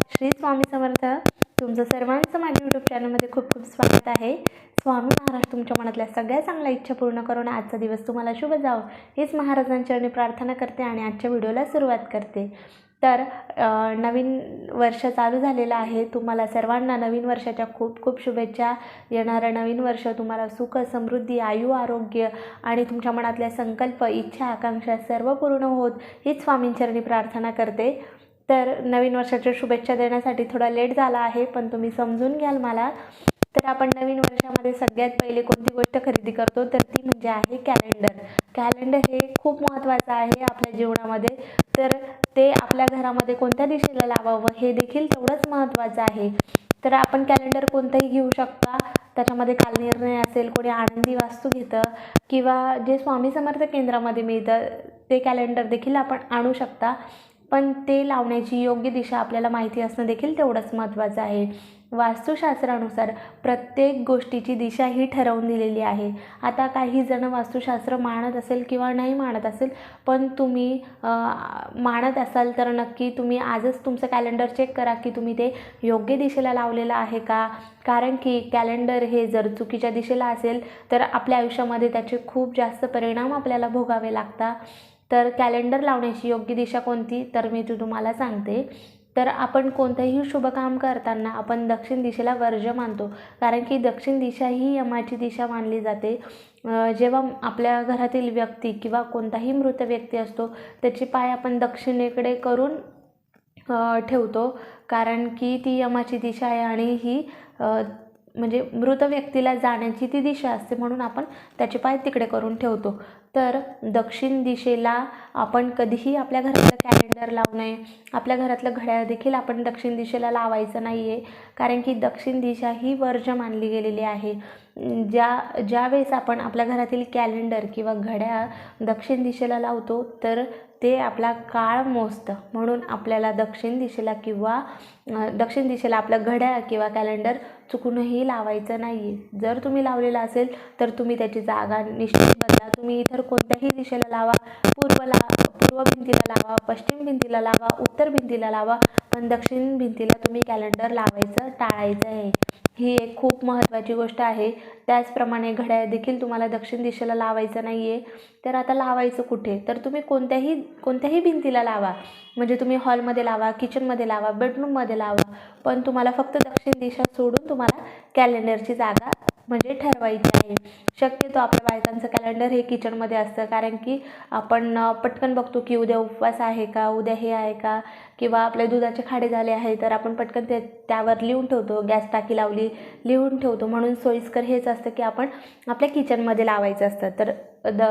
श्री स्वामी समर्थ. तुमचं सर्वांचं माझ्या यूट्यूब चॅनलमध्ये खूप खूप स्वागत आहे. स्वामी महाराज तुमच्या मनातल्या सगळ्या चांगल्या इच्छा पूर्ण करून आजचा दिवस तुम्हाला शुभ जावं. हीच महाराजांचरणी प्रार्थना करते आणि आजच्या व्हिडिओला सुरुवात करते. तर नवीन वर्ष चालू झालेलं आहे. तुम्हाला सर्वांना नवीन वर्षाच्या खूप खूप शुभेच्छा. येणारं नवीन वर्ष तुम्हाला सुख समृद्धी आयु आरोग्य आणि तुमच्या मनातल्या संकल्प इच्छा आकांक्षा सर्व पूर्ण होत हीच स्वामींचरणी प्रार्थना करते. तर नवीन वर्षाच्या शुभेच्छा देण्यासाठी थोडा लेट झाला आहे पण तुम्ही समजून घ्याल मला. तर आपण नवीन वर्षामध्ये सगळ्यात पहिले कोणती गोष्ट खरेदी करतो? तर ती म्हणजे आहे कॅलेंडर. कॅलेंडर हे खूप महत्त्वाचं आहे आपल्या जीवनामध्ये. तर ते आपल्या घरामध्ये कोणत्या दिशेला लावावं हे देखील तेवढंच महत्त्वाचं आहे. तर आपण कॅलेंडर कोणतंही घेऊ शकता. त्याच्यामध्ये कालनिर्णय असेल कोणी आनंदी वास्तू घेतं किंवा जे स्वामी समर्थ केंद्रामध्ये मिळतं ते कॅलेंडर देखील आपण आणू शकता. पण ते लावण्याची योग्य दिशा आपल्याला माहिती असणं देखील तेवढंच महत्त्वाचं आहे. वास्तुशास्त्रानुसार प्रत्येक गोष्टीची दिशा ही ठरवून दिलेली आहे. आता काही जण वास्तुशास्त्र मानत असेल किंवा नाही मानत असेल पण तुम्ही मानत असाल तर नक्की तुम्ही आजच तुमचं कॅलेंडर चेक करा की तुम्ही ते योग्य दिशेला लावलेलं आहे का? कारण की कॅलेंडर हे जर चुकीच्या दिशेला असेल तर आपल्या आयुष्यामध्ये त्याचे खूप जास्त परिणाम आपल्याला भोगावे लागतात. तर कॅलेंडर लावण्याची योग्य दिशा कोणती? तर मी ती तुम्हाला सांगते. तर आपण कोणतंही शुभ काम करताना आपण दक्षिण दिशेला वर्ज मानतो. कारण की दक्षिण दिशा ही यमाची दिशा मानली जाते. जेव्हा आपल्या घरातील व्यक्ती किंवा कोणताही मृत व्यक्ती असतो त्याचे पाय आपण दक्षिणेकडे करून ठेवतो. कारण की ती यमाची दिशा आहे आणि ही म्हणजे मृत व्यक्तीला जाण्याची ती दिशा असते म्हणून आपण त्याचे पाय तिकडे करून ठेवतो. तर दक्षिण दिशेला आपण कधीही आपल्या घरातलं कॅलेंडर लावू नये. आपल्या घरातलं घड्याळ देखील आपण दक्षिण दिशेला लावायचं नाही आहे कारण की दक्षिण दिशा ही वर्ज मानली गेलेली आहे. ज्या ज्यावेळेस आपण आपल्या घरातील कॅलेंडर किंवा घड्याळ दक्षिण दिशेला लावतो तर ते आपला काळ मोजतं. म्हणून आपल्याला दक्षिण दिशेला किंवा दक्षिण दिशेला आपलं घड्याळ किंवा कॅलेंडर चुकूनही लावायचं नाही आहे जर तुम्ही लावलेलं असेल तर तुम्ही त्याची जागा निश्चित बदला. तुम्ही इतर कोणत्याही दिशेला लावा. पूर्वला पूर्व भिंतीला लावा पश्चिम भिंतीला लावा उत्तर भिंतीला लावा पण दक्षिण भिंतीला तुम्ही कॅलेंडर लावायचं टाळायचं आहे. ही एक खूप महत्त्वाची गोष्ट आहे. त्याचप्रमाणे घड्याळ देखील तुम्हाला दक्षिण दिशेला लावायचं नाही आहे तर आता लावायचं कुठे? तर तुम्ही कोणत्याही कोणत्याही भिंतीला लावा. म्हणजे तुम्ही हॉलमध्ये लावा किचनमध्ये लावा बेडरूममध्ये लावा. पण तुम्हाला फक्त दक्षिण दिशा सोडून तुम्हाला कॅलेंडरची जागा म्हणजे ठरवायची आहे. शक्यतो आपल्या बायकांचं कॅलेंडर हे किचनमध्ये असतं. कारण की आपण पटकन बघतो की उद्या उपवास आहे का उद्या हे आहे का किंवा आपल्या दुधाचे खाडे झाले आहे तर आपण पटकन ते त्यावर लिहून ठेवतो. गॅस टाकी लावली लिहून ठेवतो. म्हणून सोयीस्कर हेच असतं की आपण आपल्या किचनमध्ये लावायचं असतं. तर द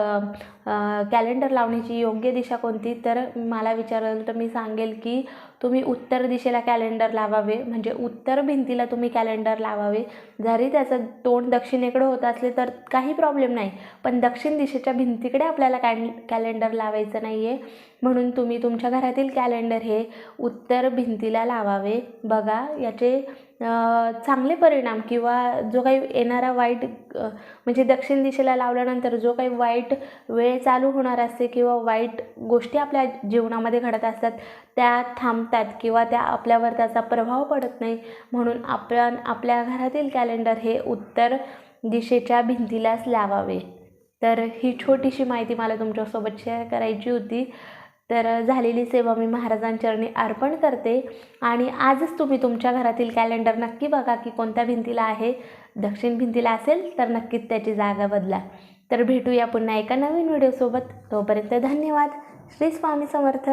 कॅलेंडर लावण्याची योग्य दिशा कोणती? तर मला विचारलं तर मी सांगेल की तुम्ही उत्तर दिशेला कॅलेंडर लावावे म्हणजे उत्तर भिंतीला तुम्ही कॅलेंडर लावावे. जरी त्याचं तोंड दक्षिणेकडे होत असले तर काही प्रॉब्लेम नाही. पण दक्षिण दिशेच्या भिंतीकडे आपल्याला कॅन कॅलेंडर लावायचं नाही आहे म्हणून तुम्ही तुमच्या घरातील कॅलेंडर हे उत्तर भिंतीला लावावे. बघा याचे चांगले परिणाम किंवा जो काही येणारा वाईट म्हणजे दक्षिण दिशेला लावल्यानंतर जो काही वाईट वेळ चालू होणार असते किंवा वाईट गोष्टी आपल्या जीवनामध्ये घडत असतात त्या थांबतात किंवा त्या आपल्यावर त्याचा प्रभाव पडत नाही. म्हणून आपण आपल्या घरातील कॅलेंडर हे उत्तर दिशेच्या भिंतीलाच लावावे. तर ही छोटीशी माहिती मला तुमच्यासोबत शेअर करायची होती. तर झालेली सेवा मी महाराजांचरणी अर्पण करते. आणि आजच तुम्ही तुमच्या घरातील कॅलेंडर नक्की बघा की कोणत्या भिंतीला आहे. दक्षिण भिंतीला असेल तर नक्कीच त्याची जागा बदला. तर भेटूया पुन्हा एका नवीन व्हिडिओसोबत तोपर्यंत धन्यवाद. श्री स्वामी समर्थ.